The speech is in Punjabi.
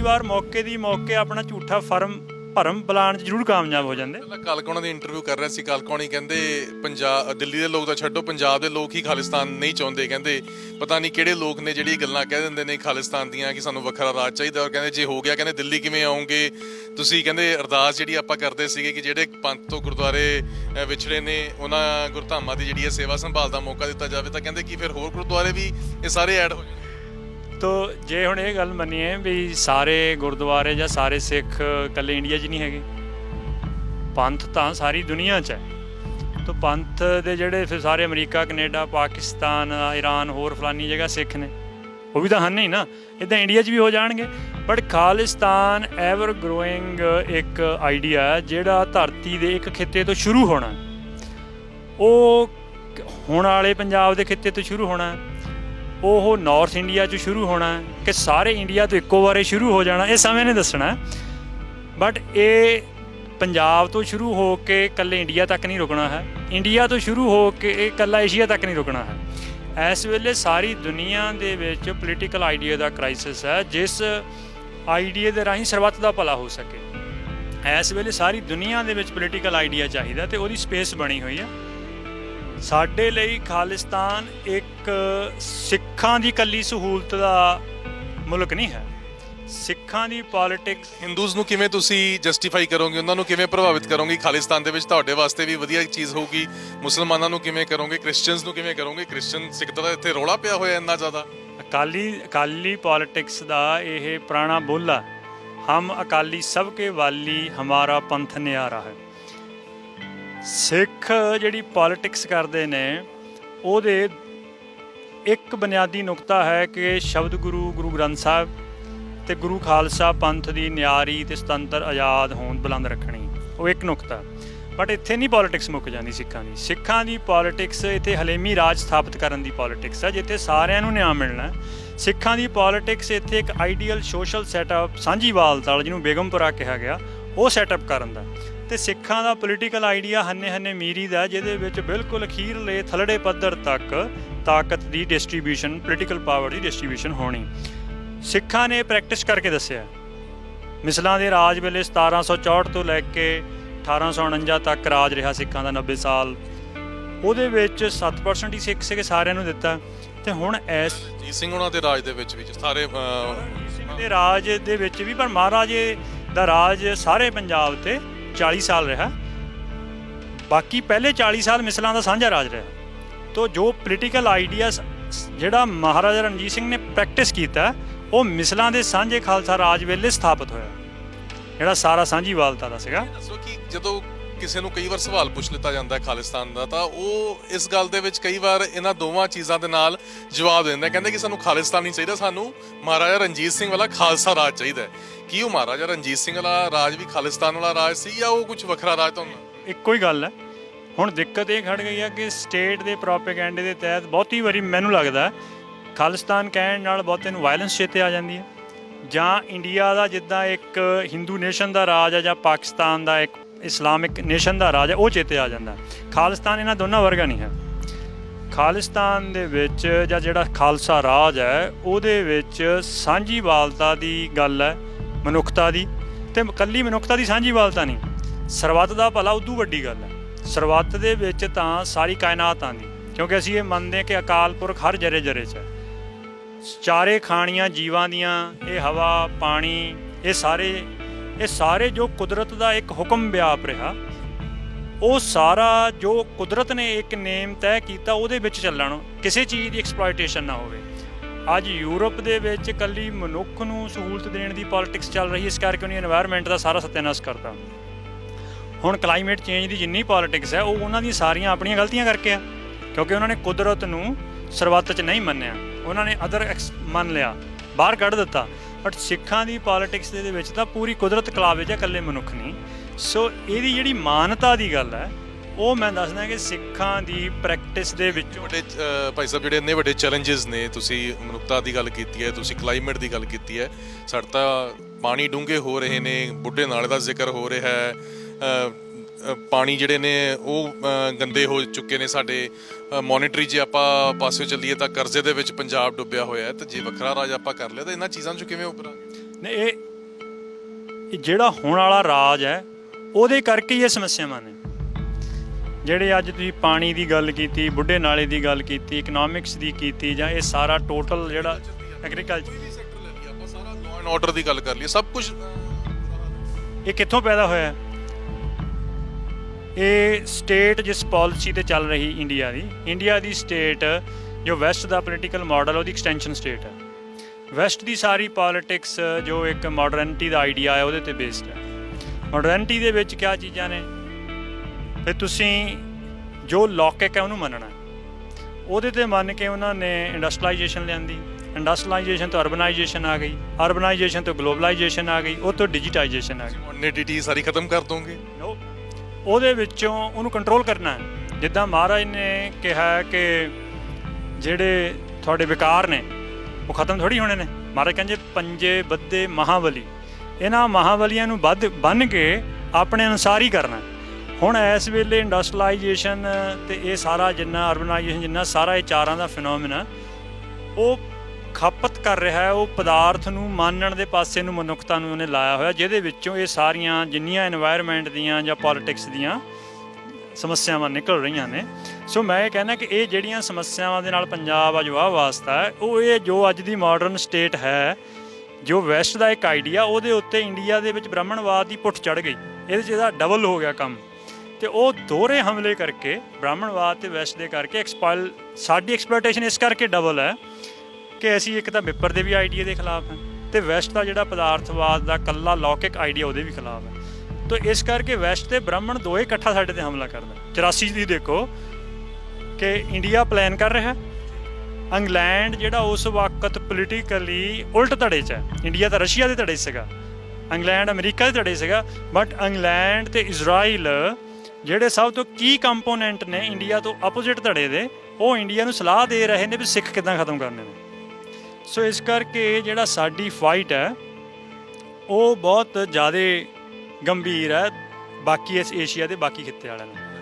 ਕਈ ਵਾਰ ਮੌਕੇ ਦੀ ਮੌਕੇ ਆਪਣਾ ਝੂਠਾ ਫਰਮ, ਭਰਮ ਬਲਾਣ 'ਚ ਜ਼ਰੂਰ ਕਾਮਯਾਬ ਹੋ ਜਾਂਦੇ। ਪਹਿਲਾਂ ਕਾਲਕੋਣਾ ਦੀ ਇੰਟਰਵਿਊ ਕਰ ਰਿਹਾ ਸੀ ਕਾਲਕੋਣੀ ਕਹਿੰਦੇ, ਪੰਜਾਬ ਦਿੱਲੀ ਦੇ ਲੋਕ ਤਾਂ ਛੱਡੋ, ਪੰਜਾਬ ਦੇ ਲੋਕ ਹੀ ਖਾਲਿਸਤਾਨ ਨਹੀਂ ਚਾਹੁੰਦੇ, ਕਹਿੰਦੇ ਪਤਾ ਨਹੀਂ ਕਿਹੜੇ ਲੋਕ ਨੇ ਜਿਹੜੀ ਗੱਲਾਂ ਕਹਿ ਦਿੰਦੇ ਨੇ ਖਾਲਿਸਤਾਨ ਦੀਆਂ ਕਿ ਸਾਨੂੰ ਵੱਖਰਾ ਰਾਜ ਚਾਹੀਦਾ ਔਰ ਕਹਿੰਦੇ ਜੇ ਹੋ ਗਿਆ, ਕਹਿੰਦੇ ਦਿੱਲੀ ਕਿਵੇਂ ਆਉਂਗੇ? ਤੁਸੀਂ ਕਹਿੰਦੇ ਅਰਦਾਸ ਜਿਹੜੀ ਆਪਾਂ ਕਰਦੇ ਸੀਗੇ ਕਿ ਜਿਹੜੇ ਪੰਥ ਤੋਂ ਗੁਰਦੁਆਰੇ ਵਿਛੜੇ ਨੇ, ਉਹਨਾਂ ਗੁਰਧਾਮਾਂ ਦੀ ਜਿਹੜੀ ਹੈ ਸੇਵਾ ਸੰਭਾਲ ਦਾ ਮੌਕਾ ਦਿੱਤਾ ਜਾਵੇ ਤਾਂ ਕਹਿੰਦੇ ਕਿ ਫਿਰ ਹੋਰ ਗੁਰਦੁਆਰੇ ਵੀ ਇਹ ਸਾਰੇ ਐਡ ਹੋ ਜਾਣਗੇ ਤੋ ਜੇ ਹੁਣ ਇਹ ਗੱਲ ਮੰਨੀਏ ਵੀ ਸਾਰੇ ਗੁਰਦੁਆਰੇ ਜਾਂ ਸਾਰੇ ਸਿੱਖ ਇਕੱਲੇ ਇੰਡੀਆ 'ਚ ਨਹੀਂ ਹੈਗੇ, ਪੰਥ ਤਾਂ ਸਾਰੀ ਦੁਨੀਆ 'ਚ ਹੈ। ਤੋ ਪੰਥ ਦੇ ਜਿਹੜੇ ਫਿਰ ਸਾਰੇ ਅਮਰੀਕਾ, ਕੈਨੇਡਾ, ਪਾਕਿਸਤਾਨ ਈਰਾਨ ਹੋਰ ਫਲਾਨੀ ਜਗ੍ਹਾ ਸਿੱਖ ਨੇ, ਉਹ ਵੀ ਤਾਂ ਹਨ ਨਹੀਂ ਨਾ। ਇਦਾਂ ਇੰਡੀਆ 'ਚ ਵੀ ਹੋ ਜਾਣਗੇ। ਬਟ ਖਾਲਿਸਤਾਨ ਐਵਰ ਗਰੋਇੰਗ ਇੱਕ ਆਈਡੀਆ ਜਿਹੜਾ ਧਰਤੀ ਦੇ ਇੱਕ ਖਿੱਤੇ ਤੋਂ ਸ਼ੁਰੂ ਹੋਣਾ ਉਹ ਹੁਣ ਵਾਲੇ ਪੰਜਾਬ ਦੇ ਖਿੱਤੇ ਤੋਂ ਸ਼ੁਰੂ ਹੋਣਾ ਉਹ ਨਾਰਥ ਇੰਡੀਆ 'ਚ ਸ਼ੁਰੂ ਹੋਣਾ ਕਿ ਸਾਰੇ ਇੰਡੀਆ ਤੋਂ ਇੱਕੋ ਵਾਰੇ ਸ਼ੁਰੂ ਹੋ ਜਾਣਾ, ਇਹ ਸਮੇਂ ਨੇ ਦੱਸਣਾ ਬਟ ਇਹ ਪੰਜਾਬ ਤੋਂ ਸ਼ੁਰੂ ਹੋ ਕੇ ਇਕੱਲੇ ਇੰਡੀਆ ਤੱਕ ਨਹੀਂ ਰੁਕਣਾ ਹੈ। ਇੰਡੀਆ ਤੋਂ ਸ਼ੁਰੂ ਹੋ ਕੇ ਇਹ ਇਕੱਲਾ ਏਸ਼ੀਆ ਤੱਕ ਨਹੀਂ ਰੁਕਣਾ ਹੈ। ਇਸ ਵੇਲੇ ਸਾਰੀ ਦੁਨੀਆ ਦੇ ਵਿੱਚ ਪੋਲੀਟੀਕਲ ਆਈਡੀਆ ਦਾ ਕ੍ਰਾਈਸਿਸ ਹੈ, ਜਿਸ ਆਈਡੀਆ ਦੇ ਰਾਹੀਂ ਸਰਬੱਤ ਦਾ ਭਲਾ ਹੋ ਸਕੇ। ਇਸ ਵੇਲੇ ਸਾਰੀ ਦੁਨੀਆ ਦੇ ਵਿੱਚ ਪੋਲੀਟੀਕਲ ਆਈਡੀਆ ਚਾਹੀਦਾ ਤੇ ਉਹਦੀ ਸਪੇਸ ਬਣੀ ਹੋਈ ਹੈ। ਸਾਡੇ ਲਈ ਖਾਲਿਸਤਾਨ ਇੱਕ ਸਿੱਖਾਂ ਦੀ ਕੱਲੀ ਸਹੂਲਤ ਦਾ ਮੁਲਕ ਨਹੀਂ ਹੈ। ਸਿੱਖਾਂ ਦੀ ਪੋਲਿਟਿਕਸ ਹਿੰਦੂਜ਼ ਨੂੰ ਕਿਵੇਂ ਤੁਸੀਂ ਜਸਟੀਫਾਈ ਕਰੋਗੇ? ਉਹਨਾਂ ਨੂੰ ਕਿਵੇਂ ਪ੍ਰਭਾਵਿਤ ਕਰੋਗੇ? ਖਾਲਿਸਤਾਨ ਦੇ ਵਿੱਚ ਤੁਹਾਡੇ ਵਾਸਤੇ ਵੀ ਵਧੀਆ ਚੀਜ਼ ਹੋਊਗੀ। ਮੁਸਲਮਾਨਾਂ ਨੂੰ ਕਿਵੇਂ ਕਰੋਗੇ? ਕ੍ਰਿਸਚੀਅਨਸ ਨੂੰ ਕਿਵੇਂ ਕਰੋਗੇ? ਕ੍ਰਿਸਚੀਅਨ ਸਿੱਖ ਦਾ ਤਾਂ ਇੱਥੇ ਰੌਲਾ ਪਿਆ ਹੋਇਆ ਇੰਨਾ ਜ਼ਿਆਦਾ। ਅਕਾਲੀ ਅਕਾਲੀ ਪੋਲਿਟਿਕਸ ਦਾ ਇਹ ਪੁਰਾਣਾ ਬੋਲ ਹਮ ਅਕਾਲੀ ਸਭ ਕੇ ਵਾਲੀ ਹਮਾਰਾ ਪੰਥ ਨਿਆਰਾ ਹੈ। ਸਿੱਖ ਜਿਹੜੀ ਪੋਲਿਟਿਕਸ ਕਰਦੇ ਨੇ, ਉਹਦੇ ਇੱਕ ਬੁਨਿਆਦੀ ਨੁਕਤਾ ਹੈ ਕਿ ਸ਼ਬਦ ਗੁਰੂ ਗੁਰੂ ਗ੍ਰੰਥ ਸਾਹਿਬ ਤੇ ਗੁਰੂ ਖਾਲਸਾ ਪੰਥ ਦੀ ਨਿਆਰੀ ਤੇ ਸੁਤੰਤਰ ਆਜ਼ਾਦ ਹੋਣ ਬੁਲੰਦ ਰੱਖਣੀ, ਉਹ ਇੱਕ ਨੁਕਤਾ। ਬਟ ਇੱਥੇ ਨਹੀਂ ਪੋਲਿਟਿਕਸ ਮੁੱਕ ਜਾਂਦੀ ਸਿੱਖਾਂ ਦੀ। ਸਿੱਖਾਂ ਦੀ ਪੋਲਿਟਿਕਸ ਇੱਥੇ ਹਲੇਮੀ ਰਾਜ ਸਥਾਪਿਤ ਕਰਨ ਦੀ ਪੋਲਿਟਿਕਸ ਹੈ, ਜਿੱਥੇ ਸਾਰਿਆਂ ਨੂੰ ਨਿਆਂ ਮਿਲਣਾ ਸਿੱਖਾਂ ਦੀ ਪੋਲਿਟਿਕਸ ਇੱਥੇ ਇੱਕ ਆਈਡੀਅਲ ਸੋਸ਼ਲ ਸੈਟਅਪ ਸਾਂਝੀਵਾਲਤਾ ਜਿਹਨੂੰ ਬੇਗਮਪੁਰਾ ਕਿਹਾ ਗਿਆ, ਉਹ ਸੈਟਅਪ ਕਰਨ ਦਾ ਤੇ ਸਿੱਖਾਂ ਦਾ ਪੋਲੀਟੀਕਲ ਆਈਡੀਆ ਹੰਨੇ ਹੰਨੇ ਮੀਰੀ ਦਾ ਜਿਹਦੇ ਵਿੱਚ ਬਿਲਕੁਲ ਅਖੀਰਲੇ ਥਲੜੇ ਪੱਧਰ ਤੱਕ ਤਾਕਤ ਦੀ ਡਿਸਟ੍ਰੀਬਿਊਸ਼ਨ ਪੋਲੀਟੀਕਲ ਪਾਵਰ ਦੀ ਡਿਸਟ੍ਰੀਬਿਊਸ਼ਨ ਹੋਣੀ। ਸਿੱਖਾਂ ਨੇ ਪ੍ਰੈਕਟਿਸ ਕਰਕੇ ਦੱਸਿਆ। ਮਿਸਲਾਂ ਦੇ ਰਾਜ ਵੇਲੇ 1764 ਤੋਂ ਲੈ ਕੇ 1849 ਤੱਕ ਰਾਜ ਰਿਹਾ ਸਿੱਖਾਂ ਦਾ 90 ਸਾਲ। ਉਹਦੇ ਵਿੱਚ 7% ਹੀ ਸਿੱਖ ਸੀਗੇ ਸਾਰਿਆਂ ਨੂੰ ਦਿੱਤਾ। ਤੇ ਹੁਣ ਐਸ ਜੀ ਸਿੰਘ ਉਹਨਾਂ ਦੇ ਰਾਜ ਦੇ ਵਿੱਚ ਵੀ ਸਾਰੇ ਸਿੰਘ ਦੇ ਰਾਜ ਦੇ ਵਿੱਚ ਵੀ ਪਰ ਮਹਾਰਾਜੇ ਦਾ ਰਾਜ ਸਾਰੇ ਪੰਜਾਬ ਤੇ 40 ਸਾਲ ਰਿਹਾ। ਬਾਕੀ ਪਹਿਲੇ 40 ਸਾਲ ਮਿਸਲਾਂ ਦਾ ਸਾਂਝਾ ਰਾਜ ਰਿਹਾ। ਤੋ ਜੋ ਪੋਲੀਟੀਕਲ ਆਈਡੀਆਸ ਜਿਹੜਾ ਮਹਾਰਾਜਾ ਰਣਜੀਤ ਸਿੰਘ ਨੇ ਪ੍ਰੈਕਟਿਸ ਕੀਤਾ, ਉਹ ਮਿਸਲਾਂ ਦੇ ਸਾਂਝੇ ਖਾਲਸਾ ਰਾਜ ਵੇਲੇ ਸਥਾਪਿਤ ਹੋਇਆ। ਜਿਹੜਾ ਸਾਰਾ ਸਾਂਝੀਵਾਲਤਾ ਦਾ ਸੀਗਾ। ਦੱਸੋ ਕਿ ਜਦੋਂ ਕਿਸੇ ਨੂੰ ਕਈ ਵਾਰ ਸਵਾਲ ਪੁੱਛ ਲਿੱਤਾ ਜਾਂਦਾ ਹੈ ਖਾਲਿਸਤਾਨ ਦਾ, ਤਾਂ ਉਹ ਇਸ ਗੱਲ ਦੇ ਵਿੱਚ ਕਈ ਵਾਰ ਇਹਨਾਂ ਦੋਵਾਂ ਚੀਜ਼ਾਂ ਦੇ ਨਾਲ ਜਵਾਬ ਦਿੰਦਾ ਕਹਿੰਦੇ ਕਿ ਸਾਨੂੰ ਖਾਲਿਸਤਾਨ ਨਹੀਂ ਚਾਹੀਦਾ, ਸਾਨੂੰ ਮਹਾਰਾਜਾ ਰਣਜੀਤ ਸਿੰਘ ਵਾਲਾ ਖਾਲਸਾ ਰਾਜ ਚਾਹੀਦਾ ਕੀ ਉਹ ਮਹਾਰਾਜਾ ਰਣਜੀਤ ਸਿੰਘ ਵਾਲਾ ਰਾਜ ਵੀ ਖਾਲਿਸਤਾਨ ਵਾਲਾ ਰਾਜ ਸੀ ਜਾਂ ਉਹ ਕੁਝ ਵੱਖਰਾ ਰਾਜ ਤੁਹਾਨੂੰ ਇੱਕੋ ਹੀ ਗੱਲ ਹੈ। ਹੁਣ ਦਿੱਕਤ ਇਹ ਖੜ ਗਈ ਹੈ ਕਿ ਸਟੇਟ ਦੇ ਪ੍ਰੋਪੇਗੈਂਡੇ ਦੇ ਤਹਿਤ ਬਹੁਤੀ ਵਾਰੀ ਮੈਨੂੰ ਲੱਗਦਾ ਖਾਲਿਸਤਾਨ ਕਹਿਣ ਨਾਲ ਬਹੁਤੇ ਨੂੰ ਵਾਇਲੈਂਸ ਚੇਤੇ ਆ ਜਾਂਦੀ ਹੈ। ਜਾਂ ਇੰਡੀਆ ਦਾ ਜਿੱਦਾਂ ਇੱਕ ਹਿੰਦੂ ਨੇਸ਼ਨ ਦਾ ਰਾਜ ਹੈ ਜਾਂ ਪਾਕਿਸਤਾਨ ਦਾ ਇੱਕ ਇਸਲਾਮਿਕ ਨੇਸ਼ਨ ਦਾ ਰਾਜ ਹੈ, ਉਹ ਚੇਤੇ ਆ ਜਾਂਦਾ। ਖਾਲਿਸਤਾਨ ਇਹਨਾਂ ਦੋਨਾਂ ਵਰਗਾ ਨਹੀਂ ਹੈ। ਖਾਲਿਸਤਾਨ ਦੇ ਵਿੱਚ ਜਾਂ ਜਿਹੜਾ ਖਾਲਸਾ ਰਾਜ ਹੈ, ਉਹਦੇ ਵਿੱਚ ਸਾਂਝੀਵਾਲਤਾ ਦੀ ਗੱਲ ਹੈ, ਮਨੁੱਖਤਾ ਦੀ। ਤੇ ਇਕੱਲੀ ਮਨੁੱਖਤਾ ਦੀ ਸਾਂਝੀਵਾਲਤਾ ਨਹੀਂ। ਸਰਬੱਤ ਦਾ ਭਲਾ ਉਦੋਂ ਵੱਡੀ ਗੱਲ ਹੈ। ਸਰਬੱਤ ਦੇ ਵਿੱਚ ਤਾਂ ਸਾਰੀ ਕਾਇਨਾਤ ਆਂਦੀ ਕਿਉਂਕਿ ਅਸੀਂ ਇਹ ਮੰਨਦੇ ਹਾਂ ਕਿ ਅਕਾਲ ਪੁਰਖ ਹਰ ਜਰੇ ਜਰੇ 'ਚ ਹੈ। ਚਾਰੇ ਖਾਣੀਆਂ ਜੀਵਾਂ ਦੀਆਂ, ਇਹ ਹਵਾ, ਪਾਣੀ, ਇਹ ਸਾਰੇ ਇਹ ਸਾਰੇ ਜੋ ਕੁਦਰਤ ਦਾ ਇੱਕ ਹੁਕਮ ਵਿਆਪ ਰਿਹਾ, ਉਹ ਸਾਰਾ ਜੋ ਕੁਦਰਤ ਨੇ ਇੱਕ ਨੇਮ ਤੈਅ ਕੀਤਾ ਉਹਦੇ ਵਿੱਚ ਚੱਲਣ, ਕਿਸੇ ਚੀਜ਼ ਦੀ ਐਕਸਪਲੋਇਟੇਸ਼ਨ ਨਾ ਹੋਵੇ। ਅੱਜ ਯੂਰਪ ਦੇ ਵਿੱਚ ਕੱਲੀ ਮਨੁੱਖ ਨੂੰ ਸਹੂਲਤ ਦੇਣ ਦੀ ਪੋਲਿਟਿਕਸ ਚੱਲ ਰਹੀ, ਇਸ ਕਰਕੇ ਉਹਨੇ এনवायरमेंट ਦਾ ਸਾਰਾ ਸਤਿਆਨਾਸ਼ ਕਰਤਾ। ਹੁਣ ਕਲਾਈਮੇਟ ਚੇਂਜ ਦੀ ਜਿੰਨੀ ਪੋਲਿਟਿਕਸ ਹੈ, ਉਹ ਉਹਨਾਂ ਦੀਆਂ ਸਾਰੀਆਂ ਆਪਣੀਆਂ ਗਲਤੀਆਂ ਕਰਕੇ ਆ, ਕਿਉਂਕਿ ਉਹਨਾਂ ਨੇ ਕੁਦਰਤ ਨੂੰ ਸਰਵਤ ਚ ਨਹੀਂ ਮੰਨਿਆ। ਉਹਨਾਂ ਨੇ ਅਦਰ ਮੰਨ ਲਿਆ, ਬਾਹਰ ਕੱਢ ਦਿੱਤਾ। ਬਟ ਸਿੱਖਾਂ ਦੀ ਪੋਲਿਟਿਕਸ ਦੇ ਵਿੱਚ ਤਾਂ ਪੂਰੀ ਕੁਦਰਤ ਕਲਾਵੇ 'ਚ ਹੈ, ਇਕੱਲੇ ਮਨੁੱਖ ਨਹੀਂ। ਸੋ ਇਹਦੀ ਜਿਹੜੀ ਮਾਨਤਾ ਦੀ ਗੱਲ ਹੈ ਉਹ ਮੈਂ ਦੱਸਦਾ ਕਿ ਸਿੱਖਾਂ ਦੀ ਪ੍ਰੈਕਟਿਸ ਦੇ ਵਿੱਚ ਵੱਡੇ ਭਾਈ ਸਾਹਿਬ ਜਿਹੜੇ ਇੰਨੇ ਵੱਡੇ ਚੈਲੰਜਸ ਨੇ ਤੁਸੀਂ ਮਨੁੱਖਤਾ ਦੀ ਗੱਲ ਕੀਤੀ ਹੈ ਤੁਸੀਂ ਕਲਾਈਮੇਟ ਦੀ ਗੱਲ ਕੀਤੀ ਹੈ ਸਾਡਾ ਤਾਂ ਪਾਣੀ ਡੂੰਘੇ ਹੋ ਰਹੇ ਨੇ ਬੁੱਢੇ ਨਾਲੇ ਦਾ ਜ਼ਿਕਰ ਹੋ ਰਿਹਾ ਹੈ ਪਾਣੀ ਜਿਹੜੇ ਨੇ ਉਹ ਗੰਦੇ ਹੋ ਚੁੱਕੇ ਨੇ ਸਾਡੇ। ਮੋਨਿਟਰੀ ਜੇ ਆਪਾਂ ਪਾਸੇ ਚੱਲੀਏ ਤਾਂ ਕਰਜ਼ੇ ਦੇ ਵਿੱਚ ਪੰਜਾਬ ਡੁੱਬਿਆ ਹੋਇਆ ਹੈ ਤੇ ਜੇ ਵੱਖਰਾ ਰਾਜ ਆਪਾਂ ਕਰ ਲਿਆ ਤਾਂ ਇਹਨਾਂ ਚੀਜ਼ਾਂ 'ਚੋਂ ਕਿਵੇਂ ਉੱਪਰਾਂਗੇ ਨੇ ਇਹ ਇਹ ਜਿਹੜਾ ਹੁਣ ਵਾਲਾ ਰਾਜ ਹੈ ਉਹਦੇ ਕਰਕੇ ਹੀ ਇਹ ਸਮੱਸਿਆਵਾਂ ਨੇ। ਜਿਹੜੇ ਅੱਜ ਤੁਸੀਂ ਪਾਣੀ ਦੀ ਗੱਲ ਕੀਤੀ ਬੁੱਢੇ ਨਾਲੇ ਦੀ ਗੱਲ ਕੀਤੀ ਇਕਨੋਮਿਕਸ ਦੀ ਕੀਤੀ ਜਾਂ ਇਹ ਸਾਰਾ ਟੋਟਲ ਜਿਹੜਾ ਐਗਰੀਕਲਚਰ ਵੀ ਸੈਕਟਰ ਲੈ ਲਈਏ ਆਪਾਂ ਸਾਰਾ ਲਾਅ ਐਂਡ ਆਰਡਰ ਦੀ ਗੱਲ ਕਰ ਲਈਏ ਸਭ ਕੁਝ ਇਹ ਕਿੱਥੋਂ ਪੈਦਾ ਹੋਇਆ ਹੈ? ਇਹ ਸਟੇਟ ਜਿਸ ਪਾਲਿਸੀ ਤੇ ਚੱਲ ਰਹੀ ਇੰਡੀਆ ਦੀ ਇੰਡੀਆ ਦੀ ਸਟੇਟ ਜੋ ਵੈਸਟ ਦਾ ਪੋਲੀਟੀਕਲ ਮਾਡਲ ਉਹਦੀ ਐਕਸਟੈਂਸ਼ਨ ਸਟੇਟ ਹੈ ਵੈਸਟ ਦੀ ਸਾਰੀ ਪੋਲਿਟਿਕਸ ਜੋ ਇੱਕ ਮਾਡਰਨਿਟੀ ਦਾ ਆਈਡੀਆ ਹੈ ਉਹਦੇ ਤੇ ਬੇਸਡ ਹੈ ਮਾਡਰਨਿਟੀ ਦੇ ਵਿੱਚ ਕਿਆ ਚੀਜ਼ਾਂ ਨੇ? ਫਿਰ ਤੁਸੀਂ ਜੋ ਲੌਕਿਕ ਹੈ ਉਹਨੂੰ ਮੰਨਣਾ। ਉਹਦੇ ਤੇ ਮੰਨ ਕੇ ਉਹਨਾਂ ਨੇ ਇੰਡਸਟਰੀਲਾਈਜੇਸ਼ਨ ਲਿਆਂਦੀ। ਇੰਡਸਟਰੀਲਾਈਜੇਸ਼ਨ ਤੋਂ ਅਰਬਨਾਈਜੇਸ਼ਨ ਆ ਗਈ। ਅਰਬਨਾਈਜੇਸ਼ਨ ਤੋਂ ਗਲੋਬਲਾਈਜੇਸ਼ਨ ਆ ਗਈ। ਉਹ ਤੋਂ ਡਿਜੀਟਾਈਜੇਸ਼ਨ ਆ ਗਈ। ਮੋਡਰਨਿਟੀ ਸਾਰੀ ਖਤਮ ਕਰ ਦੋਗੇ? ਨੋ ਉਹਦੇ ਵਿੱਚੋਂ ਉਹਨੂੰ ਕੰਟਰੋਲ ਕਰਨਾ ਹੈ। ਜਿੱਦਾਂ ਮਹਾਰਾਜ ਨੇ ਕਿਹਾ ਕਿ ਜਿਹੜੇ ਤੁਹਾਡੇ ਵਿਕਾਰ ਨੇ, ਉਹ ਖਤਮ ਥੋੜੀ ਹੋਣੇ ਨੇ। ਮਹਾਰਾਜ ਕਹਿੰਦੇ ਪੰਜੇ ਬੱਦੇ ਮਹਾਬਲੀ। ਇਹਨਾਂ ਮਹਾਬਲੀਆਂ ਨੂੰ ਵੱਧ ਬੰਨ ਕੇ ਆਪਣੇ ਅਨੁਸਾਰ ਹੀ ਕਰਨਾ ਹੁਣ ਇਸ ਵੇਲੇ ਇੰਡਸਟਰੀਲਾਈਜੇਸ਼ਨ ਤੇ ਇਹ ਸਾਰਾ ਜਿੰਨਾ ਅਰਬਨਾਈਜੇਸ਼ਨ ਜਿੰਨਾ ਸਾਰਾ ਇਹ ਚਾਰਾਂ ਦਾ ਫੀਨੋਮੀਨਾ ਉਹ ਖਪਤ ਕਰ ਰਿਹਾ ਹੈ, ਉਹ ਪਦਾਰਥ ਨੂੰ ਮਾਨਣ ਦੇ ਪਾਸੇ ਨੂੰ ਮਨੁੱਖਤਾ ਨੂੰ ਉਹਨੇ ਲਾਇਆ ਹੋਇਆ, ਜਿਹਦੇ ਵਿੱਚੋਂ ਇਹ ਸਾਰੀਆਂ ਜਿੰਨੀਆਂ এনवायरमेंट ਦੀਆਂ ਜਾਂ ਪੋਲਿਟਿਕਸ ਦੀਆਂ ਸਮੱਸਿਆਵਾਂ ਨਿਕਲ ਰਹੀਆਂ ਨੇ। ਸੋ ਮੈਂ ਇਹ ਕਹਿੰਦਾ ਕਿ ਇਹ ਜਿਹੜੀਆਂ ਸਮੱਸਿਆਵਾਂ ਦੇ ਨਾਲ ਪੰਜਾਬ ਅਜਵਾ ਵਾਸਤਾ ਉਹ ਇਹ ਜੋ ਅੱਜ ਦੀ ਮਾਡਰਨ ਸਟੇਟ ਹੈ, ਜੋ ਵੈਸਟ ਦਾ ਇੱਕ ਆਈਡੀਆ ਉਹਦੇ ਉੱਤੇ ਇੰਡੀਆ ਦੇ ਵਿੱਚ ਬ੍ਰਾਹਮਣਵਾਦ ਦੀ ਪੁੱਠ ਚੜ ਗਈ। ਇਹਦੇ ਚ ਇਹਦਾ ਡਬਲ ਹੋ ਗਿਆ ਕੰਮ। ਤੇ ਉਹ ਦੋਹਰੇ ਹਮਲੇ ਕਰਕੇ, ਬ੍ਰਾਹਮਣਵਾਦ ਤੇ ਵੈਸਟ ਦੇ ਕਰਕੇ ਐਕਸਪਲ ਸਾਡੀ ਐਕਸਪਲੋਇਟੇਸ਼ਨ ਇਸ ਕਰਕੇ ਡਬਲ ਹੈ ਕਿ ਅਸੀਂ ਇੱਕ ਤਾਂ ਵਿਪਰ ਦੇ ਵੀ ਆਈਡੀਆ ਦੇ ਖਿਲਾਫ ਹਾਂ ਤੇ ਵੈਸਟ ਦਾ ਜਿਹੜਾ ਪਦਾਰਥਵਾਦ ਦਾ ਕੱਲਾ ਲੌਕਿਕ ਆਈਡੀਆ ਉਹਦੇ ਵੀ ਖਿਲਾਫ ਹੈ। ਤੋ ਇਸ ਕਰਕੇ ਵੈਸਟ ਤੇ ਬ੍ਰਾਹਮਣ ਦੋਏ ਇਕੱਠਾ ਸਾਡੇ ਤੇ ਹਮਲਾ ਕਰਦਾ 84 ਦੀ ਦੇਖੋ ਕਿ ਇੰਡੀਆ ਪਲਾਨ ਕਰ ਰਿਹਾ ਇੰਗਲੈਂਡ ਜਿਹੜਾ ਉਸ ਵਕਤ ਪੋਲੀਟੀਕਲੀ ਉਲਟ ਧੜੇ 'ਚ ਹੈ। ਇੰਡੀਆ ਤਾਂ ਰਸ਼ੀਆ ਦੇ ਧੜੇ 'ਚ ਸੀਗਾ। ਇੰਗਲੈਂਡ ਅਮਰੀਕਾ ਦੇ ਧੜੇ ਸੀਗਾ। ਬਟ ਇੰਗਲੈਂਡ ਤੇ ਇਜ਼ਰਾਈਲ ਜਿਹੜੇ ਸਭ ਤੋਂ ਕੀ ਕੰਪੋਨੈਂਟ ਨੇ ਇੰਡੀਆ ਤੋਂ ਆਪੋਜ਼ਿਟ ਧੜੇ ਦੇ, ਉਹ ਇੰਡੀਆ ਨੂੰ ਸਲਾਹ ਦੇ ਰਹੇ ਨੇ ਵੀ ਸਿੱਖ ਕਿਦਾਂ ਖਤਮ ਕਰਨੇ ਨੇ। ਸੋ ਇਸ ਕਰਕੇ ਜਿਹੜਾ ਸਾਡੀ ਫਾਈਟ ਹੈ, ਉਹ ਬਹੁਤ ਜ਼ਿਆਦਾ ਗੰਭੀਰ ਹੈ। ਬਾਕੀ ਇਸ ਏਸ਼ੀਆ ਦੇ ਬਾਕੀ ਖਿੱਤੇ ਵਾਲਿਆਂ ਨਾਲ